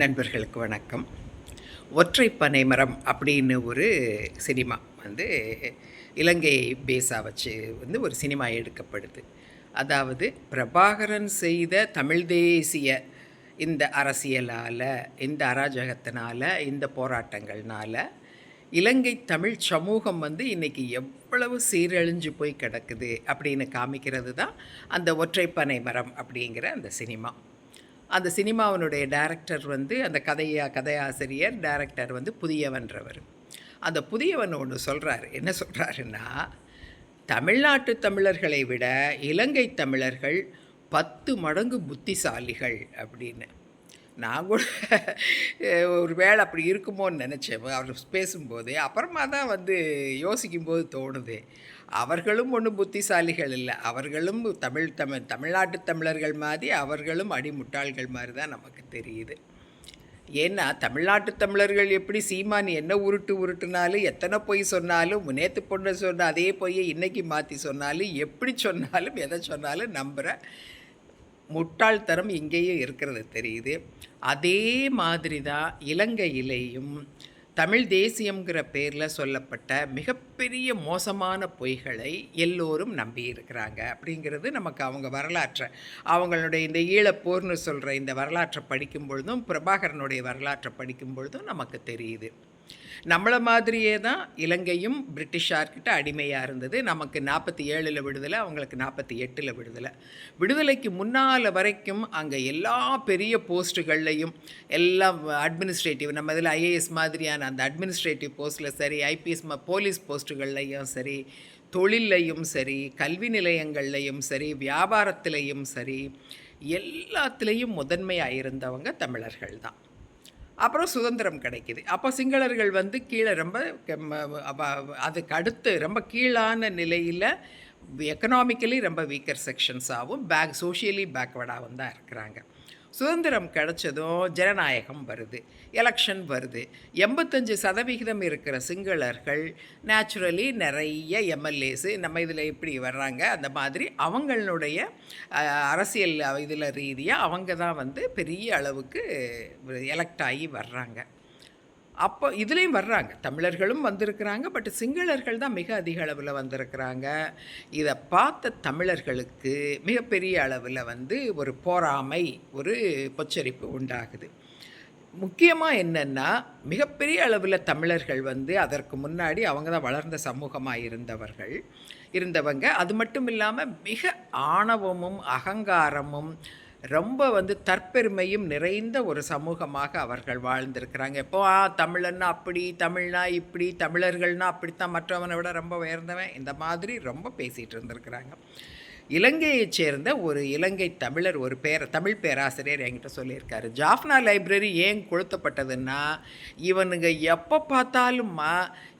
நண்பர்களுக்கு வணக்கம். ஒற்றை பனை மரம் அப்படின்னு ஒரு சினிமா வந்து இலங்கை பேஸாக வச்சு வந்து ஒரு சினிமா எடுக்கப்படுது. அதாவது பிரபாகரன் செய்த தமிழ் தேசிய இந்த அரசியலால் இந்த அராஜகத்தினால் இந்த போராட்டங்கள்னால் இலங்கை தமிழ் சமூகம் வந்து இன்றைக்கி எவ்வளவு சீரழிஞ்சு போய் கிடக்குது அப்படின்னு காமிக்கிறது தான் அந்த ஒற்றைப்பனை மரம் அப்படிங்கிற அந்த சினிமா. அந்த சினிமாவினுடைய டைரக்டர் வந்து அந்த கதையா கதையாசிரியர் டைரக்டர் வந்து புதியவன்றவர். அந்த புதியவன் ஒன்று சொல்கிறாரு என்ன சொல்கிறாருன்னா தமிழ்நாட்டு தமிழர்களை விட இலங்கை தமிழர்கள் பத்து மடங்கு புத்திசாலிகள் அப்படின்னு. நான் கூட ஒரு வேளை அப்படி இருக்குமோன்னு நினச்சேன். அவர் பேசும்போது அப்புறமா தான் வந்து யோசிக்கும்போது தோணுது. அவர்களும் ஒன்றும் புத்திசாலிகள் இல்லை. அவர்களும் தமிழ் தமிழ் தமிழ்நாட்டு தமிழர்கள் மாதிரி அவர்களும் அடிமுட்டாள்கள் மாதிரி தான் நமக்கு தெரியுது. ஏன்னா தமிழ்நாட்டு தமிழர்கள் எப்படி சீமான் என்ன உருட்டு உருட்டுனாலும் எத்தனை பொய் சொன்னாலும் நேற்று பொண்ணு சொன்ன அதே பொய்யை இன்றைக்கி மாற்றி சொன்னாலும் எப்படி சொன்னாலும் எதை சொன்னாலும் நம்புகிற முட்டாள்தனம் இங்கேயும் இருக்கிறது தெரியுது. அதே மாதிரி தான் இலங்கையிலேயும் தமிழ் தேசியங்கிற பேரில் சொல்லப்பட்ட மிகப்பெரிய மோசமான பொய்களை எல்லோரும் நம்பி இருக்கிறாங்க அப்படிங்கிறது நமக்கு அவங்க வரலாற்றை அவங்களுடைய இந்த ஈழப்போர்னு சொல்கிற இந்த வரலாற்றை படிக்கும் பொழுதும் பிரபாகரனுடைய வரலாற்றை படிக்கும் பொழுதும் நமக்கு தெரியுது. நம்மளை மாதிரியே தான் இலங்கையும் பிரிட்டிஷார்கிட்ட அடிமையாக இருந்தது. நமக்கு நாற்பத்தி ஏழில் விடுதலை அவங்களுக்கு நாற்பத்தி எட்டில் விடுதலை. விடுதலைக்கு முன்னால் வரைக்கும் அங்கே எல்லா பெரிய போஸ்ட்டுகள்லையும் எல்லாம் அட்மினிஸ்ட்ரேட்டிவ் நம்ம இதில் ஐஏஎஸ் மாதிரியான அந்த அட்மினிஸ்ட்ரேட்டிவ் போஸ்ட்டில் சரி ஐபிஎஸ் போலீஸ் போஸ்ட்டுகள்லையும் சரி தொழில்லையும் சரி கல்வி நிலையங்கள்லையும் சரி வியாபாரத்திலையும் சரி எல்லாத்துலேயும் முதன்மையாக இருந்தவங்க தமிழர்கள் தான் அப்புறம் சுதந்திரம் கிடைக்கிது. அப்போ சிங்களர்கள் வந்து கீழே ரொம்ப அதுக்கு அடுத்து ரொம்ப கீழான நிலையில் எக்கனாமிக்கலி ரொம்ப வீக்கர் செக்ஷன்ஸாகவும் பேக் சோஷியலி பேக்வர்டாகவும் தான் இருக்கிறாங்க. சுதந்திரம் கிடைச்சதும் ஜனநாயகம் வருது எலெக்ஷன் வருது. எண்பத்தஞ்சு சதவிகிதம் இருக்கிற சிங்களர்கள் நேச்சுரலி நிறைய எம்எல்ஏஸு நம்ம இதில் இப்படி வர்றாங்க. அந்த மாதிரி அவங்களுடைய அரசியல் இதில் ரீதியாக அவங்க தான் வந்து பெரிய அளவுக்கு எலெக்ட் ஆகி வர்றாங்க. அப்போ இதுலேயும் வர்றாங்க. தமிழர்களும் வந்திருக்கிறாங்க பட் சிங்களர்கள் தான் மிக அதிக அளவில் வந்திருக்கிறாங்க. இதை பார்த்த தமிழர்களுக்கு மிகப்பெரிய அளவில் வந்து ஒரு போராமை ஒரு பொச்சரிப்பு உண்டாகுது. முக்கியமாக என்னென்னா மிகப்பெரிய அளவில் தமிழர்கள் வந்து அதற்கு முன்னாடி அவங்க தான் வளர்ந்த சமூகமாக இருந்தவர்கள் இருந்தவங்க. அது மட்டும் இல்லாமல் மிக ஆணவமும் அகங்காரமும் ரொம்ப வந்து தற்பெருமையும் நிறைந்த ஒரு சமூகமாக அவர்கள் வாழ்ந்திருக்கிறாங்க. எப்போ ஆ தமிழன்னா அப்படி தமிழ்னா இப்படி தமிழர்கள்னா அப்படித்தான் மற்றவனை விட ரொம்ப உயர்ந்தவன் இந்த மாதிரி ரொம்ப பேசிகிட்டு இருந்திருக்கிறாங்க. இலங்கையைச் சேர்ந்த ஒரு இலங்கை தமிழர் ஒரு பேர தமிழ் பேராசிரியர் என்கிட்ட சொல்லியிருக்காரு. ஜாஃப்னா லைப்ரரி ஏன் கொளுத்தப்பட்டதுன்னா இவனுங்க எப்போ பார்த்தாலும்மா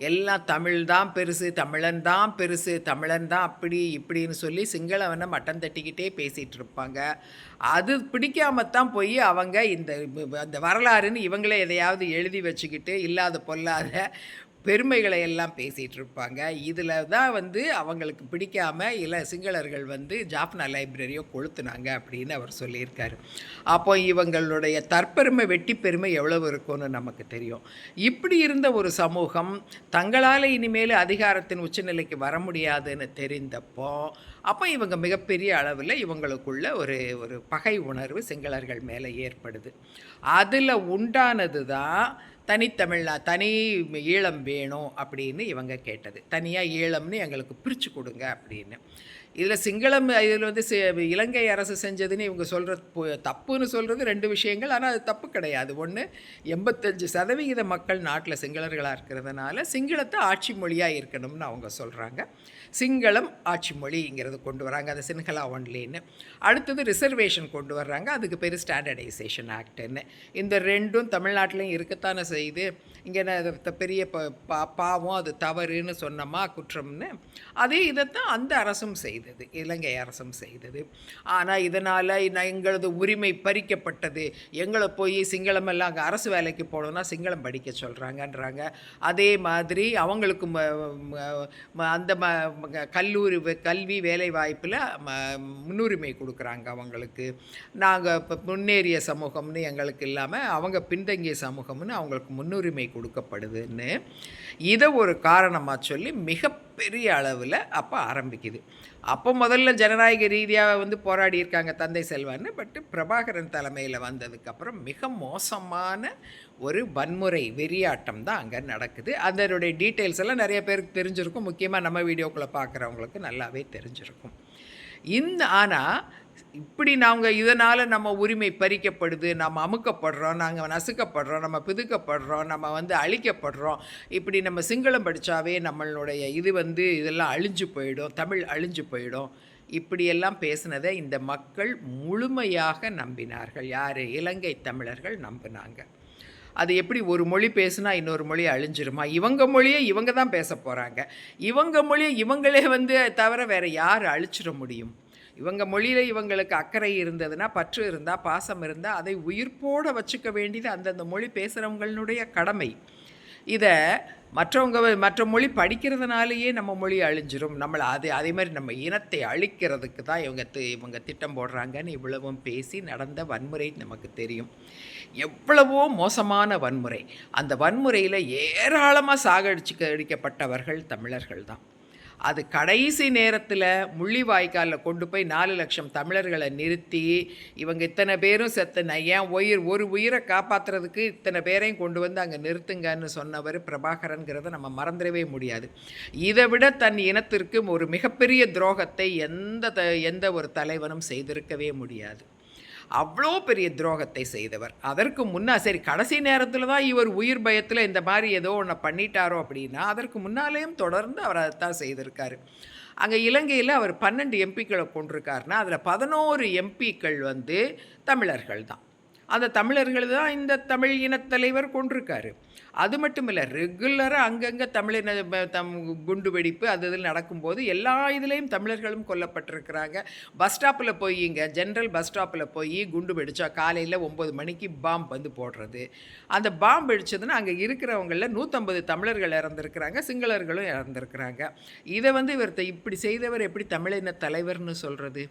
எல்லாம் தமிழ் தான் பெருசு தமிழன் தான் பெருசு தமிழன் தான் அப்படி இப்படின்னு சொல்லி சிங்களவனை மட்டம் தட்டிக்கிட்டே பேசிகிட்டு இருப்பாங்க. அது பிடிக்காமத்தான் போய் அவங்க இந்த அந்த வரலாறுன்னு இவங்களே எதையாவது எழுதி வச்சுக்கிட்டு இல்லாத பொல்லாத பெருமைகளை எல்லாம் பேசிகிட்டு இருப்பாங்க இதில் தான் வந்து அவங்களுக்கு பிடிக்காமல் இல்லை சிங்களர்கள் வந்து ஜாஃப்னா லைப்ரரியோ கொளுத்துனாங்க அப்படின்னு அவர் சொல்லியிருக்காரு. அப்போ இவங்களுடைய தற்பெருமை வெட்டி பெருமை எவ்வளவு இருக்கும்னு நமக்கு தெரியும். இப்படி இருந்த ஒரு சமூகம் தங்களால் இனிமேல் அதிகாரத்தின் உச்சநிலைக்கு வர முடியாதுன்னு தெரிந்தப்போ அப்போ இவங்க மிகப்பெரிய அளவில் இவங்களுக்குள்ள ஒரு ஒரு பகை உணர்வு சிங்களர்கள் மேலே ஏற்படுது. அதில் உண்டானது தான் தனித்தமிழ்னா தனி ஈழம் வேணும் அப்படின்னு இவங்க கேட்டது. தனியாக ஈழம்னு எங்களுக்கு பிரித்து கொடுங்க அப்படின்னு. இதில் சிங்களம் இதில் வந்து இலங்கை அரசு செஞ்சதுன்னு இவங்க சொல்கிற தப்புன்னு சொல்கிறது ரெண்டு விஷயங்கள். ஆனால் அது தப்பு கிடையாது. ஒன்று எண்பத்தஞ்சு சதவிகித மக்கள் நாட்டில் சிங்களர்களாக இருக்கிறதுனால சிங்களத்தை ஆட்சி மொழியாக இருக்கணும்னு அவங்க சொல்கிறாங்க சிங்களம் ஆட்சி மொழிங்கிறது கொண்டு வராங்க. அது சின்ஹலா ஒன்லின்னு. அடுத்தது ரிசர்வேஷன் கொண்டு வர்றாங்க. அதுக்கு பேர் ஸ்டாண்டர்டைசேஷன் ஆக்டுன்னு. இந்த ரெண்டும் தமிழ்நாட்டிலையும் இருக்கத்தானே செய்து இங்கே பெரிய பா பாவம் அது தவறுன்னு சொன்னோமா குற்றம்னு. அதே இதைத்தான் அந்த அரசும் செய்து. செய்தது இலங்கை அரசும் செய்தது. ஆனால் இதனால் எங்களது உரிமை பறிக்கப்பட்டது. எங்களை போய் சிங்களமெல்லாம் அங்கே அரசு வேலைக்கு போகணுன்னா சிங்களம் படிக்க சொல்கிறாங்கன்றாங்க அதே மாதிரி அவங்களுக்கு ம- ம- அந்த ம கல்லூரி கல்வி வேலை வாய்ப்பில் முன்னுரிமை கொடுக்குறாங்க அவங்களுக்கு. நாங்கள் இப்போ முன்னேறிய சமூகம்னு எங்களுக்கு இல்லாமல் அவங்க பின்தங்கிய சமூகம்னு அவங்களுக்கு முன்னுரிமை கொடுக்கப்படுதுன்னு. இதை ஒரு காரணமாக சொல்லி மிக பெரிய அளவில் அப்போ ஆரம்பிக்குது. அப்போ முதல்ல ஜனநாயக ரீதியாக வந்து போராடி இருக்காங்க தந்தை செல்வான்னு பட்டு பிரபாகரன் தலைமையில் வந்ததுக்கப்புறம் மிக மோசமான ஒரு வன்முறை வெறியாட்டம் தான் அங்கே நடக்குது. அதனுடைய டீட்டெயில்ஸ் எல்லாம் நிறைய பேருக்கு தெரிஞ்சிருக்கும். முக்கியமாக நம்ம வீடியோக்குள்ளே பார்க்குறவங்களுக்கு நல்லாவே தெரிஞ்சிருக்கும். இந்த ஆனால் இப்படி நாங்கள் இதனால் நம்ம உரிமை பறிக்கப்படுது நம்ம அமுக்கப்படுறோம் நாங்கள் நசுக்கப்படுறோம் நம்ம பிதுக்கப்படுறோம் நம்ம வந்து அழிக்கப்படுறோம். இப்படி நம்ம சிங்களம் படித்தாவே நம்மளுடைய இது வந்து இதெல்லாம் அழிஞ்சு போயிடும் தமிழ் அழிஞ்சு போயிடும். இப்படியெல்லாம் பேசினதை இந்த மக்கள் முழுமையாக நம்பினார்கள். யார்? இலங்கை தமிழர்கள் நம்பினாங்க. அது எப்படி ஒரு மொழி பேசுனா இன்னொரு மொழி அழிஞ்சிருமா? இவங்க மொழியை இவங்க தான் பேச போகிறாங்க இவங்க மொழியை இவங்களே வந்து தவிர வேறு யார் அழிச்சிட முடியும்? இவங்க மொழியில் இவங்களுக்கு அக்கறை இருந்ததுன்னா பற்று இருந்தால் பாசம் இருந்தால் அதை உயிர்ப்போட வச்சுக்க வேண்டியது அந்தந்த மொழி பேசுகிறவங்களுடைய கடமை. இதை மற்றவங்க மற்ற மொழி படிக்கிறதுனாலேயே நம்ம மொழி அழிஞ்சிரும். நம்மளை அது அதே மாதிரி நம்ம இனத்தை அழிக்கிறதுக்கு தான் இவங்க தி- இவங்க திட்டம் போடுறாங்கன்னு இவ்வளவும் பேசி நடந்த வன்முறை நமக்கு தெரியும். எவ்வளவோ மோசமான வன்முறை. அந்த வன்முறையில் ஏராளமாக சாகடிச்சு அடிக்கப்பட்டவர்கள் தமிழர்கள் தான். அது கடைசி நேரத்தில் முள்ளிவாய்க்காலில் கொண்டு போய் நாலு லட்சம் தமிழர்களை நிறுத்தி இவங்க இத்தனை பேரும் செத்த நான் ஏன் உயிர் ஒரு உயிரை காப்பாற்றுறதுக்கு இத்தனை பேரையும் கொண்டு வந்து அங்கே நிறுத்துங்கன்னு சொன்னவர் பிரபாகரன்கிறத நம்ம மறந்துடவே முடியாது. இதை விட தன் இனத்திற்கு ஒரு மிகப்பெரிய துரோகத்தை எந்த த எந்த ஒரு தலைவனும் செய்திருக்கவே முடியாது. அவ்வளோ பெரிய துரோகத்தை செய்தவர். அதற்கு முன்னா சரி கடைசி நேரத்தில் தான் இவர் உயிர் பயத்தில் இந்த மாதிரி ஏதோ ஒன்று பண்ணிட்டாரோ அப்படின்னா அதற்கு முன்னாலேயும் தொடர்ந்து அவர் அதைத்தான் செய்திருக்காரு. அங்கே இலங்கையில் அவர் பன்னெண்டு எம்பிக்களை கொண்டிருக்காருனா அதில் பதினோரு எம்பிக்கள் வந்து தமிழர்கள் தான் அந்த தமிழர்கள் தான் இந்த தமிழ் இனத்தலைவர் கொண்டிருக்காரு. அது மட்டும் இல்லை ரெகுலராக அங்கங்கே தமிழின தம் குண்டு வெடிப்பு அது இதில் நடக்கும்போது எல்லா இதுலேயும் தமிழர்களும் கொல்லப்பட்டிருக்கிறாங்க. பஸ் ஸ்டாப்பில் போய் இங்கே ஜென்ரல் பஸ் ஸ்டாப்பில் போய் குண்டு வெடித்தா காலையில் ஒம்பது மணிக்கு பாம்பு வந்து போடுறது. அந்த பாம்பு வெடிச்சதுன்னா அங்கே இருக்கிறவங்களில் நூற்றம்பது தமிழர்கள் இறந்துருக்கிறாங்க சிங்களர்களும் இறந்துருக்கிறாங்க. இதை வந்து இவர் த- இப்படி செய்தவர் எப்படி தமிழின தலைவர்னு சொல்கிறது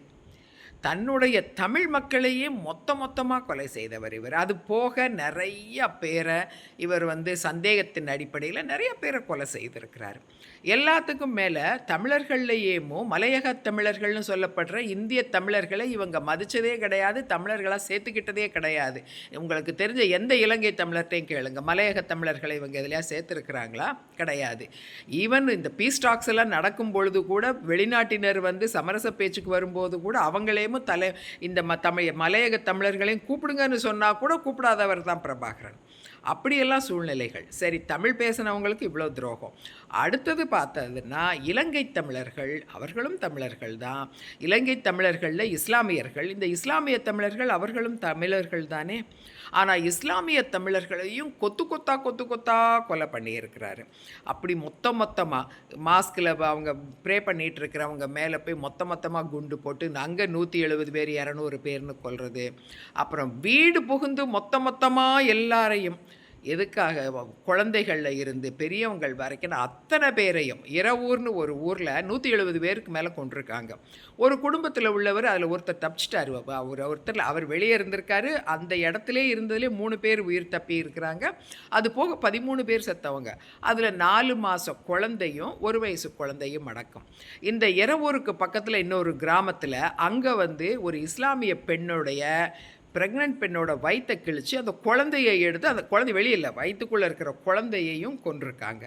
தன்னுடைய தமிழ் மக்களையே மொத்த மொத்தமாக கொலை செய்தவர் இவர். அது போக நிறைய பேரை இவர் வந்து சந்தேகத்தின் அடிப்படையில் நிறைய பேரை கொலை செய்திருக்கிறார். எல்லாத்துக்கும் மேலே தமிழர்கள்லையேமோ மலையக தமிழர்கள்னு சொல்லப்படுற இந்திய தமிழர்களை இவங்க மதித்ததே கிடையாது தமிழர்களாக சேர்த்துக்கிட்டதே கிடையாது. உங்களுக்கு தெரிஞ்ச எந்த இலங்கை தமிழர்கிட்டையும் கேளுங்க. மலையக தமிழர்களை இவங்க எதுலையா சேர்த்துருக்குறாங்களா? கிடையாது. ஈவன் இந்த பீஸ் டாக்ஸ் எல்லாம் நடக்கும் பொழுது கூட வெளிநாட்டினர் வந்து சமரச பேச்சுக்கு வரும்போது கூட அவங்களேயும் தலை இந்த ம தமிழ் மலையக தமிழர்களையும் கூப்பிடுங்கன்னு சொன்னால் கூட கூப்பிடாதவர் தான் பிரபாகரன். அப்படியெல்லாம் சூழ்நிலைகள். சரி தமிழ் பேசினவங்களுக்கு இவ்வளோ துரோகம். அடுத்தது பார்த்ததுன்னா இலங்கை தமிழர்கள் அவர்களும் தமிழர்கள் தான். இலங்கை தமிழர்களில் இஸ்லாமியர்கள். இந்த இஸ்லாமிய தமிழர்கள் அவர்களும் தமிழர்கள் தானே? ஆனால் இஸ்லாமிய தமிழர்களையும் கொத்து கொத்தா கொத்து கொத்தா கொலை பண்ணியிருக்கிறாரு. அப்படி மொத்த மொத்தமாக மாஸ்கில் அவங்க ப்ரே பண்ணிகிட்டு இருக்கிறவங்க மேலே போய் மொத்த மொத்தமாக குண்டு போட்டு அங்கே நூற்றி எழுபது பேர் இரநூறு பேர்னு கொள்வது அப்புறம் வீடு புகுந்து மொத்த மொத்தமாக எல்லாரையும் எதுக்காக? குழந்தைகளில் இருந்து பெரியவங்கள் வரைக்கும் அத்தனை பேரையும் இரவூர்னு ஒரு ஊரில் நூற்றி எழுபது பேருக்கு மேலே கொண்டிருக்காங்க. ஒரு குடும்பத்தில் உள்ளவர் அதில் ஒருத்தர் தப்பிச்சிட்டாரு. அவர் ஒருத்தர் அவர் வெளியே இருந்திருக்காரு. அந்த இடத்துல இருந்ததுலேயே மூணு பேர் உயிர் தப்பி இருக்கிறாங்க. அது போக பதிமூணு பேர் செத்தவங்க. அதில் நாலு மாதம் குழந்தையும் ஒரு வயசு குழந்தையும் அடக்கம். இந்த இரவூருக்கு பக்கத்தில் இன்னொரு கிராமத்தில் அங்கே வந்து ஒரு இஸ்லாமிய பெண்ணுடைய ப்ரெக்னென்ட் பெண்ணோட வயிற்றை கிழிச்சு அந்த குழந்தையை எடுத்து அந்த குழந்தை வெளியில் வயிற்றுக்குள்ளே இருக்கிற குழந்தையையும் கொண்டிருக்காங்க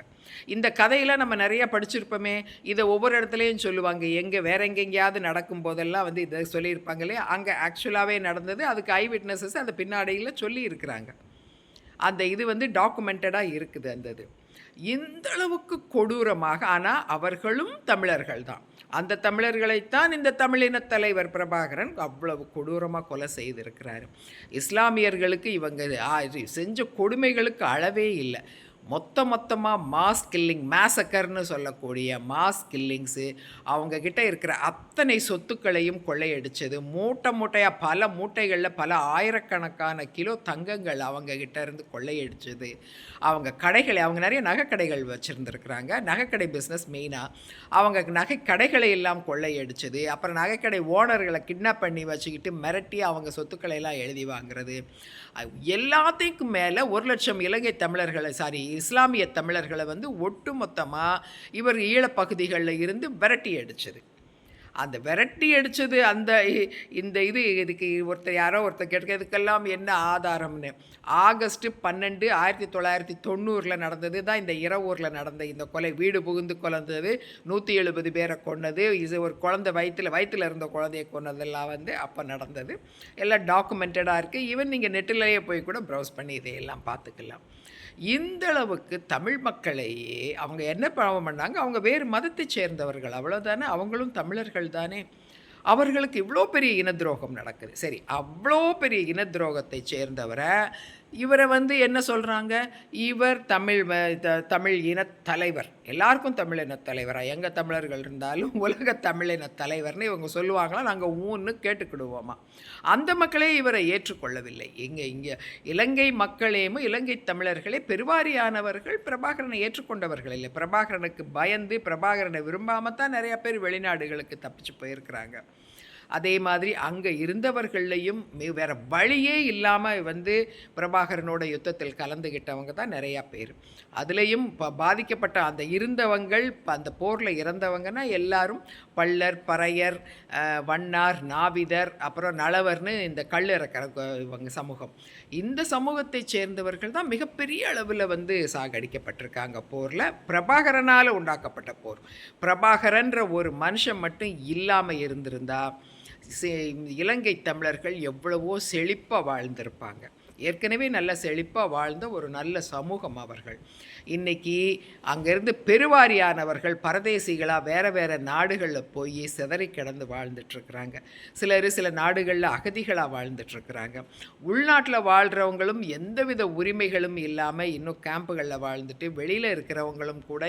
இந்த கதையெல்லாம் நம்ம நிறைய படிச்சிருப்போமே. இதை ஒவ்வொரு இடத்துலையும் சொல்லுவாங்க. எங்கே வேற எங்கெங்கேயாவது நடக்கும் போதெல்லாம் வந்து இதை சொல்லியிருப்பாங்க இல்லையா? அங்கே ஆக்சுவலாகவே நடந்தது. அதுக்கு ஐ விட்னஸஸ் அந்த பின்னாடியில் சொல்லியிருக்கிறாங்க. அந்த இது வந்து டாக்குமெண்டடாக இருக்குது அந்த இது. இந்த அளவுக்கு கொடூரமாக ஆனால் அவர்களும் தமிழர்கள் தான் அந்த தமிழர்களைத்தான் இந்த தமிழின தலைவர் பிரபாகரன் அவ்வளவு கொடூரமாக கொலை செய்திருக்கிறாரு. இஸ்லாமியர்களுக்கு இவங்க செஞ்ச கொடுமைகளுக்கு அளவே இல்லை. மொத்த மொத்தமாக மாஸ் கில்லிங் மேசக்கர்னு சொல்லக்கூடிய மாஸ் கில்லிங்ஸு அவங்க கிட்ட இருக்கிற அத்தனை சொத்துக்களையும் கொள்ளையடிச்சது. மூட்டை மூட்டையாக பல மூட்டைகளில் பல ஆயிரக்கணக்கான கிலோ தங்கங்கள் அவங்கக்கிட்ட இருந்து கொள்ளையடிச்சது. அவங்க கடைகளை அவங்க நிறைய நகைக்கடைகள் வச்சுருந்துருக்குறாங்க. நகைக்கடை பிஸ்னஸ் மெயினாக அவங்க நகை கடைகளை எல்லாம் கொள்ளையடிச்சது. அப்புறம் நகைக்கடை ஓனர்களை கிட்னாப் பண்ணி வச்சுக்கிட்டு மிரட்டி அவங்க சொத்துக்களை எல்லாம் எழுதி வாங்குறது. எல்லாத்துக்கும் மேலே ஒரு லட்சம் இலங்கை தமிழர்களை சாரி இஸ்லாமிய தமிழர்களை வந்து ஒட்டு மொத்தமாக இவர் ஈழப்பகுதிகளில் இருந்து விரட்டி அடிச்சது. அந்த விரட்டி அடித்தது அந்த இந்த இது இதுக்கு ஒருத்தர் யாரோ ஒருத்தர் கேட்கறதுக்கெல்லாம் என்ன ஆதாரம்னு? ஆகஸ்ட் பன்னெண்டு ஆயிரத்தி தொள்ளாயிரத்தி தொண்ணூறில் நடந்தது தான் இந்த இரவூரில் நடந்த இந்த கொலை. வீடு புகுந்து கொலந்தது நூற்றி எழுபது பேரை கொன்னது இது ஒரு குழந்தை வயிற்றில் வயிற்றில் இருந்த குழந்தைய கொன்னதெல்லாம் வந்து அப்போ நடந்தது. எல்லாம் டாக்குமெண்டடாக இருக்குது ஈவன் நீங்கள் நெட்டிலேயே போய் கூட ப்ரௌஸ் பண்ணி இதையெல்லாம் பார்த்துக்கலாம். இந்த அளவுக்கு தமிழ் மக்களையே அவங்க என்ன பாவம் பண்ணாங்க? அவங்க வேறு மதத்தைச் சேர்ந்தவர்கள். அவ்வளோதானே அவங்களும் தமிழர்கள் தானே? அவர்களுக்கு இவ்வளோ பெரிய இன துரோகம் நடக்குது. சரி அவ்வளோ பெரிய இன துரோகத்தை சேர்ந்தவரை இவரை வந்து என்ன சொல்கிறாங்க இவர் தமிழ் த- தமிழ் இனத் தலைவர். எல்லாருக்கும் தமிழ் இனத்தலைவராக எங்கள் தமிழர்கள் இருந்தாலும் உலக தமிழ் இனத்தலைவர்னு இவங்க சொல்லுவாங்களா? நாங்கள் ஊன்னு கேட்டுக்கிடுவோமா? அந்த மக்களே இவரை ஏற்றுக்கொள்ளவில்லை. இங்கே இங்கே இலங்கை மக்களேயும் இலங்கை தமிழர்களே பெருவாரியானவர்கள் பிரபாகரனை ஏற்றுக்கொண்டவர்கள் இல்லை. பிரபாகரனுக்கு பயந்து பிரபாகரனை விரும்பாமல் தான் நிறையா பேர் வெளிநாடுகளுக்கு தப்பிச்சு போயிருக்கிறாங்க. அதே மாதிரி அங்கே இருந்தவர்களையும் வேறு வழியே இல்லாமல் வந்து பிரபாகரனோட யுத்தத்தில் கலந்துக்கிட்டவங்க தான் நிறையா பேர். அதுலேயும் ப- பாதிக்கப்பட்ட அந்த இருந்தவங்கள் அந்த போரில் இறந்தவங்கன்னா எல்லாரும் பள்ளர் பறையர் வண்ணார் நாவிதர் அப்புறம் நலவர்னு இந்த கல் இறக்கிற இவங்க சமூகம். இந்த சமூகத்தைச் சேர்ந்தவர்கள் தான் மிகப்பெரிய அளவில் வந்து சாகடிக்கப்பட்டிருக்காங்க போரில். பிரபாகரனால் உண்டாக்கப்பட்ட போர். பிரபாகரன்ற ஒரு மனுஷன் மட்டும் இல்லாமல் இருந்திருந்தா இலங்கை தமிழர்கள் எவ்வளவோ செழிப்பாக வாழ்ந்திருப்பாங்க. ஏற்கனவே நல்ல செழிப்பாக வாழ்ந்த ஒரு நல்ல சமூகம் அவர்கள். இன்னைக்கு அங்கேருந்து பெருவாரியானவர்கள் பரதேசிகளாக வேறு வேறு நாடுகளில் போய் சிதறி கிடந்து வாழ்ந்துட்டுருக்குறாங்க சிலர் சில நாடுகளில் அகதிகளாக வாழ்ந்துட்டுருக்குறாங்க உள்நாட்டில் வாழ்கிறவங்களும் எந்தவித உரிமைகளும் இல்லாமல் இன்னும் கேம்புகளில் வாழ்ந்துட்டு வெளியில் இருக்கிறவங்களும் கூட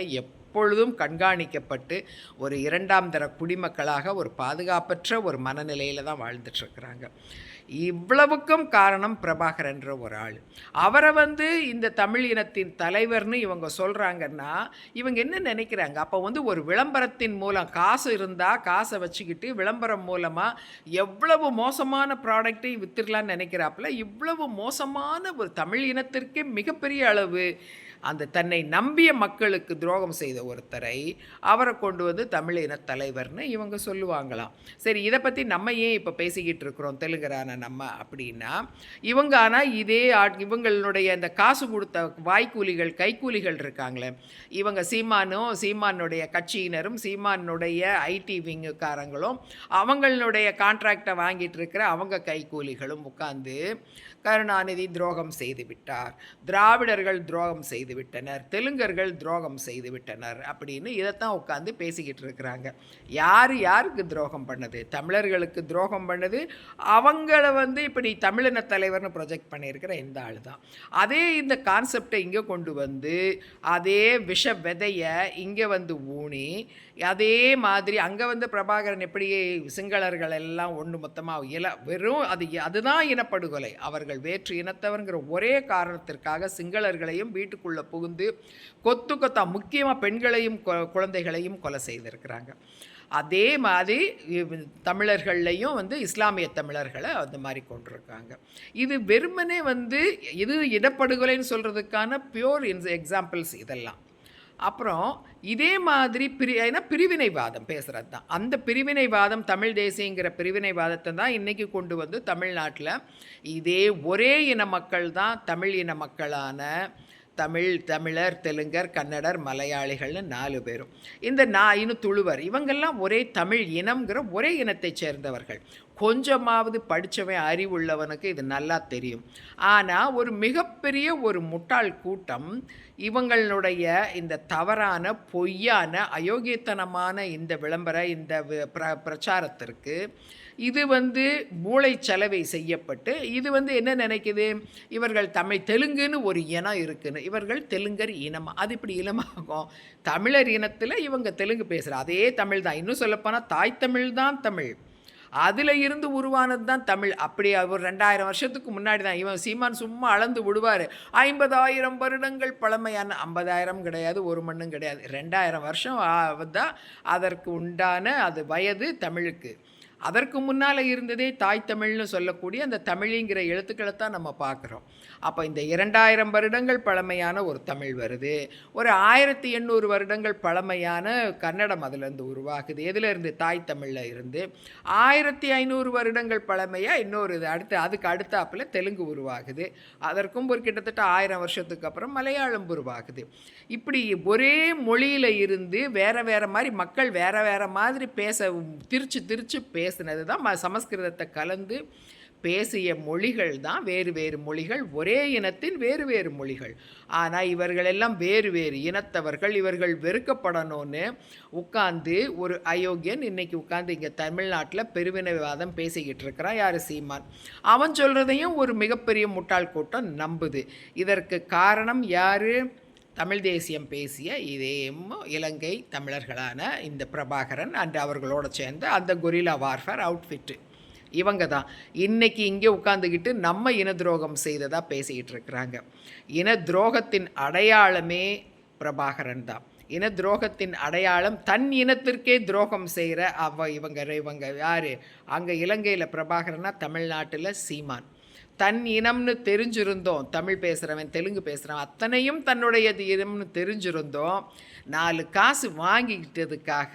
எப்பொழுதும் கண்காணிக்கப்பட்டு ஒரு இரண்டாம் தர குடிமக்களாக ஒரு பாதுகாப்பற்ற ஒரு மனநிலையில் தான் வாழ்ந்துட்டுருக்குறாங்க இவ்வளவுக்கும் காரணம் பிரபாகரன்ற ஒரு ஆள். அவரை வந்து இந்த தமிழ் இனத்தின் தலைவர்னு இவங்க சொல்கிறாங்கன்னா இவங்க என்ன நினைக்கிறாங்க? அப்போ வந்து ஒரு விளம்பரத்தின் மூலம் காசு இருந்தால் காசை வச்சுக்கிட்டு விளம்பரம் மூலமாக எவ்வளவு மோசமான ப்ராடக்டையும் வித்துடலான்னு நினைக்கிறாப்புல இவ்வளவு மோசமான ஒரு தமிழ் இனத்திற்கே மிகப்பெரிய அளவு அந்த தன்னை நம்பிய மக்களுக்கு துரோகம் செய்த ஒருத்தரை அவரை கொண்டு வந்து தமிழ் இனத் தலைவர்னு இவங்க சொல்லுவாங்களாம். சரி இதை பற்றி நம்ம ஏன் இப்போ பேசிக்கிட்டு இருக்கிறோம் தெலுங்கரான நம்ம அப்படின்னா இவங்க ஆனால் இதே ஆட் இவங்களுடைய அந்த காசு கொடுத்த வாய்க்கூலிகள் கைக்கூலிகள் இருக்காங்களே. இவங்க சீமானும் சீமானுடைய கட்சியினரும் சீமானுடைய ஐடி விங்குக்காரங்களும் அவங்களுடைய கான்ட்ராக்டை வாங்கிட்டு இருக்கிற அவங்க கைக்கூலிகளும் உட்காந்து கருணாநிதி துரோகம் செய்துவிட்டார் திராவிடர்கள் துரோகம் செய்து விட்டனர். தெலுங்கர்கள் துரோகம் செய்துவிட்டனர் அப்படின்னு இதைத்தான் உட்காந்து பேசிக்கிட்டு இருக்கிறாங்க. யார் யாருக்கு துரோகம் பண்ணது? தமிழர்களுக்கு துரோகம் பண்ணது? அவங்கள வந்து இப்படி தமிழின தலைவர்னு ப்ரொஜெக்ட் பண்ணியிருக்கிற இந்த ஆள் தான் அதே இந்த கான்செப்டை இங்கே கொண்டு வந்து அதே விஷ விதையை இங்கே வந்து ஊனி அதே மாதிரி அங்கே வந்து பிரபாகரன் எப்படி சிங்களர்கள் எல்லாம் ஒன்று மொத்தமாக இல வெறும் அது அதுதான் இனப்படுகொலை. அவர்கள் வேற்று இனத்தவர்ங்கிற ஒரே காரணத்திற்காக சிங்களர்களையும் வீட்டுக்குள்ளே புகுந்து கொத்து கொத்தா முக்கியமாக பெண்களையும் கொ- குழந்தைகளையும் கொலை செய்திருக்கிறாங்க. அதே மாதிரி தமிழர்கள்லையும் வந்து இஸ்லாமிய தமிழர்களை அந்த மாதிரி கொண்டிருக்காங்க. இது வெறுமனே வந்து இது இடப்படுகொலைன்னு சொல்கிறதுக்கான பியோர் எக்ஸாம்பிள்ஸ் இதெல்லாம். அப்புறம் இதே மாதிரி பிரி ஏன்னா பிரிவினைவாதம் பேசுகிறது தான் அந்த பிரிவினைவாதம் தமிழ் தேசியங்கிற பிரிவினைவாதத்தை தான் இன்றைக்கி கொண்டு வந்து தமிழ்நாட்டில் இதே ஒரே இன மக்கள் தான் தமிழ் இன மக்களான தமிழ் தமிழர் தெலுங்கர் கன்னடர் மலையாளிகள்னு நாலு பேரும். இந்த நா இன்னும் துளுவர் இவங்கெல்லாம் ஒரே தமிழ் இனம்ங்கிற ஒரே இனத்தைச் சேர்ந்தவர்கள். கொஞ்சமாவது படித்தவன் அறிவுள்ளவனுக்கு இது நல்லா தெரியும். ஆனால் ஒரு மிகப்பெரிய ஒரு முட்டாள் கூட்டம் இவங்களுடைய இந்த தவறான பொய்யான அயோக்கியத்தனமான இந்த விளம்பர இந்த பிர பிரச்சாரத்திற்கு இது வந்து மூளைச்சலவை செய்யப்பட்டு இது வந்து என்ன நினைக்குது? இவர்கள் தமிழ் தெலுங்குன்னு ஒரு இனம் இருக்குன்னு. இவர்கள் தெலுங்கர் இனம். அது இப்படி இனமாகும். தமிழர் இனத்தில் இவங்க தெலுங்கு பேசுகிற அதே தமிழ் தான் இன்னும் சொல்லப்போனால் தாய் தமிழ் தான் தமிழ். அதில் இருந்து உருவானது தான் தமிழ். அப்படி ஒரு ரெண்டாயிரம் வருஷத்துக்கு முன்னாடி தான் இவன் சீமான் சும்மா அளந்து விடுவார். ஐம்பதாயிரம் வருடங்கள் பழமையான ஐம்பதாயிரம் கிடையாது ஒரு மண்ணும் கிடையாது. ரெண்டாயிரம் வருஷம் தான் அதற்கு உண்டான அது வயது தமிழுக்கு. அதற்கு முன்னால் இருந்ததே தாய் தமிழ்னு சொல்லக்கூடிய அந்த தமிழிங்கிற எழுத்துக்களை தான் நம்ம பார்க்குறோம். அப்போ இந்த இரண்டாயிரம் வருடங்கள் பழமையான ஒரு தமிழ் வருது. ஒரு ஆயிரத்தி எண்ணூறு வருடங்கள் பழமையான கன்னடம் அதுலேருந்து உருவாகுது. எதுலேருந்து தாய் தமிழில் இருந்து. ஆயிரத்தி ஐநூறு வருடங்கள் பழமையாக இன்னொரு இது அடுத்து அதுக்கு அடுத்தாப்பில் தெலுங்கு உருவாகுது. அதற்கும் ஒரு கிட்டத்தட்ட ஆயிரம் வருஷத்துக்கு அப்புறம் மலையாளம் உருவாகுது. இப்படி ஒரே மொழியில் இருந்து வேறு வேறு மாதிரி மக்கள் வேறு வேறு மாதிரி பேச திரிச்சு திரிச்சு பேசுனது தான் ம- சமஸ்கிருதத்தை கலந்து பேசிய மொழிகள் தான் வேறு வேறு மொழிகள் ஒரே இனத்தின் வேறு வேறு மொழிகள். ஆனால் இவர்கள் எல்லாம் வேறு வேறு இனத்தவர்கள் இவர்கள் வெறுக்கப்படணும்னு உட்கார்ந்து ஒரு அயோக்கியன் இன்னைக்கு உட்கார்ந்து இங்கே தமிழ்நாட்டில் பெருவினவாதம் பேசிக்கிட்டு இருக்கிறான் யார் சீமான்? அவன் சொல்கிறதையும் ஒரு மிகப்பெரிய முட்டாள் கூட்டம் நம்புது. இதற்கு காரணம் யார்? தமிழ் தேசியம் பேசிய இதே இலங்கை தமிழர்களான இந்த பிரபாகரன் அண்ட் அவர்களோடு சேர்ந்து அந்த கொரில்லா வார்ஃபேர் அவுட்ஃபிட்டு இவங்க தான். இன்னைக்கு இங்கே உட்காந்துக்கிட்டு நம்ம இன துரோகம் செய்ததாக பேசிக்கிட்டு இருக்கிறாங்க இன துரோகத்தின் அடையாளமே பிரபாகரன் தான். இன துரோகத்தின் அடையாளம் தன் இனத்திற்கே துரோகம் செய்கிற அவ இவங்க இவங்க யார்? அங்கே இலங்கையில் பிரபாகரனா தமிழ்நாட்டில் சீமான். தன் இனம்னு தெரிஞ்சிருந்தோம். தமிழ் பேசுகிறவன் தெலுங்கு பேசுகிறவன் அத்தனையும் தன்னுடைய இனம்னு தெரிஞ்சிருந்தோம். நாலு காசு வாங்கிக்கிட்டதுக்காக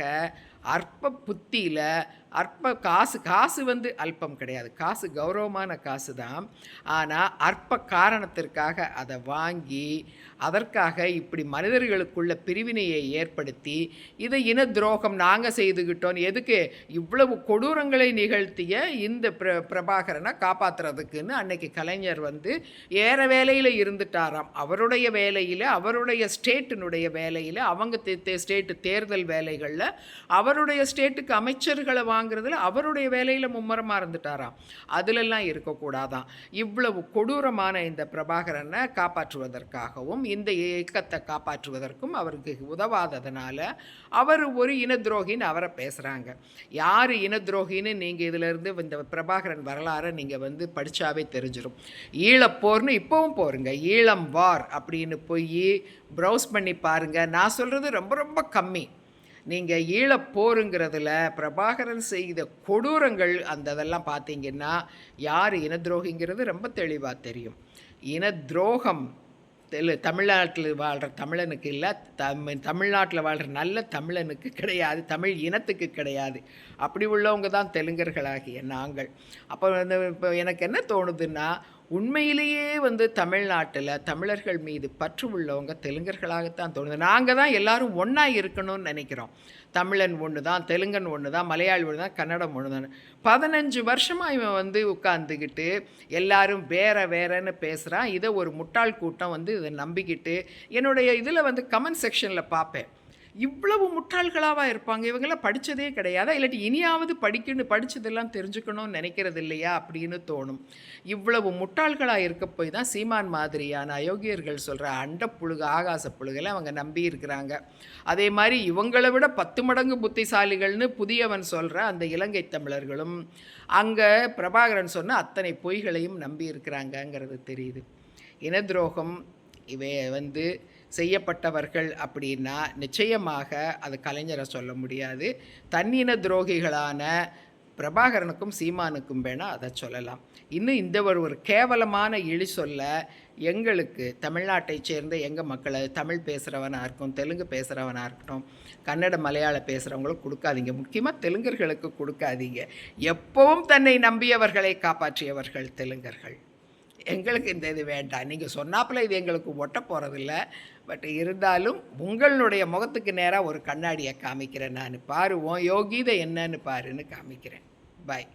அற்ப புத்தியில் அற்ப காசு காசு வந்து அல்பம் கிடையாது. காசு கௌரவமான காசு தான். ஆனால் அற்ப காரணத்திற்காக அதை வாங்கி அதற்காக இப்படி மனிதர்களுக்குள்ள பிரிவினையை ஏற்படுத்தி இதை இன துரோகம் நாங்கள் செய்துக்கிட்டோம் எதுக்கு இவ்வளவு கொடூரங்களை நிகழ்த்திய இந்த பிர பிரபாகரனை காப்பாற்றுறதுக்குன்னு அன்னைக்கு கலைஞர் வந்து ஏற வேலையில் இருந்துட்டாராம். அவருடைய வேலையில் அவருடைய ஸ்டேட்டினுடைய வேலையில் அவங்க தே- தே- ஸ்டேட்டு தேர்தல் வேலைகளில் அவருடைய ஸ்டேட்டுக்கு அமைச்சர்களை வாங்குறதுல அவருடைய வேலையில் மும்முரமாக இருந்துட்டாராம். அதிலெல்லாம் இருக்கக்கூடாதான். இவ்வளவு கொடூரமான இந்த பிரபாகரனை காப்பாற்றுவதற்காகவும் இந்த இயக்கத்தை காப்பாற்றுவதற்கும் அவருக்கு உதவாததுனால அவர் ஒரு இன துரோகின்னு அவரை பேசுகிறாங்க யார் இன துரோகின்னு நீங்கள் இதிலிருந்து இந்த பிரபாகரன் வரலாறை நீங்கள் வந்து படித்தாவே தெரிஞ்சிடும் ஈழப்போர்னு இப்போவும் போருங்க. ஈழம் வார் அப்படின்னு போய் ப்ரௌஸ் பண்ணி பாருங்கள் நான் சொல்கிறது ரொம்ப ரொம்ப கம்மி. நீங்கள் ஈழப்போருங்கிறதுல பிரபாகரன் செய்த கொடூரங்கள் அந்த இதெல்லாம் பார்த்தீங்கன்னா யார் இன துரோகிங்கிறது ரொம்ப தெளிவாக தெரியும். இன துரோகம் தெலு தமிழ்நாட்டில் வாழ்கிற தமிழனுக்கு இல்லை தமிழ் தமிழ்நாட்டில் வாழ்கிற நல்ல தமிழனுக்கு கிடையாது தமிழ் இனத்துக்கு கிடையாது. அப்படி உள்ளவங்க தான் தெலுங்கர்களாகிய நாங்கள். அப்போ வந்து இப்போ எனக்கு என்ன தோணுதுன்னா உண்மையிலேயே வந்து தமிழ்நாட்டில் தமிழர்கள் மீது பற்று உள்ளவங்க தெலுங்கர்களாகத்தான் தோணுது. நாங்கள் தான் எல்லோரும் ஒன்றா இருக்கணும்னு நினைக்கிறோம். தமிழன் ஒன்று தான் தெலுங்கன் ஒன்று தான் மலையாளி ஒன்று தான் கன்னடம் ஒன்று தான் பதினஞ்சு வருஷமாக இவன் வந்து உட்காந்துக்கிட்டு எல்லாரும் வேற வேறன்னு பேசுகிறான் இதை ஒரு முட்டாள் கூட்டம் வந்து இதை நம்பிக்கிட்டு என்னுடைய இதில் வந்து கமெண்ட் செக்ஷனில் பார்ப்பேன். இவ்வளவு முட்டாள்களாவா இருப்பாங்க? இவங்கெல்லாம் படித்ததே கிடையாதா. இல்லாட்டி இனியாவது படிக்கணும் படித்ததெல்லாம் தெரிஞ்சுக்கணும்னு நினைக்கிறது இல்லையா? அப்படின்னு தோணும். இவ்வளவு முட்டாள்களாக இருக்க போய் தான் சீமான் மாதிரியான அயோக்கியர்கள் சொல்கிற அண்ட புழுக ஆகாச புழுகளை அவங்க நம்பி இருக்கிறாங்க. அதே மாதிரி இவங்களை விட பத்து மடங்கு புத்திசாலிகள்னு புதியவன் சொல்கிற அந்த இலங்கை தமிழர்களும் அங்கே பிரபாகரன் சொன்ன அத்தனை பொய்களையும் நம்பி இருக்கிறாங்கங்கிறது தெரியுது. இன துரோகம் இவை வந்து செய்யப்பட்டவர்கள் அப்படின்னா நிச்சயமாக அது கலைஞரை சொல்ல முடியாது. தன்னின துரோகிகளான பிரபாகரனுக்கும் சீமானுக்கும் வேணால் அதை சொல்லலாம். இன்னும் இந்த ஒரு ஒரு கேவலமான இழி சொல்ல எங்களுக்கு தமிழ்நாட்டை சேர்ந்த எங்கள் மக்களை தமிழ் பேசுகிறவனாக இருக்கும் தெலுங்கு பேசுகிறவனாக இருக்கட்டும் கன்னட மலையாளம் பேசுகிறவங்களும் கொடுக்காதீங்க. முக்கியமாக தெலுங்கர்களுக்கு கொடுக்காதீங்க. எப்பவும் தன்னை நம்பியவர்களை காப்பாற்றியவர்கள் தெலுங்கர்கள். எங்களுக்கு இந்த இது வேண்டாம். நீங்கள் சொன்னாப்புல இது எங்களுக்கு ஒட்ட போகிறதில்ல பட் இருந்தாலும் உங்களுடைய முகத்துக்கு நேராக ஒரு கண்ணாடியை காமிக்கிறேன் நான். பாரு உன் யோகீதை என்னன்னு பாருன்னு காமிக்கிறேன். பாய்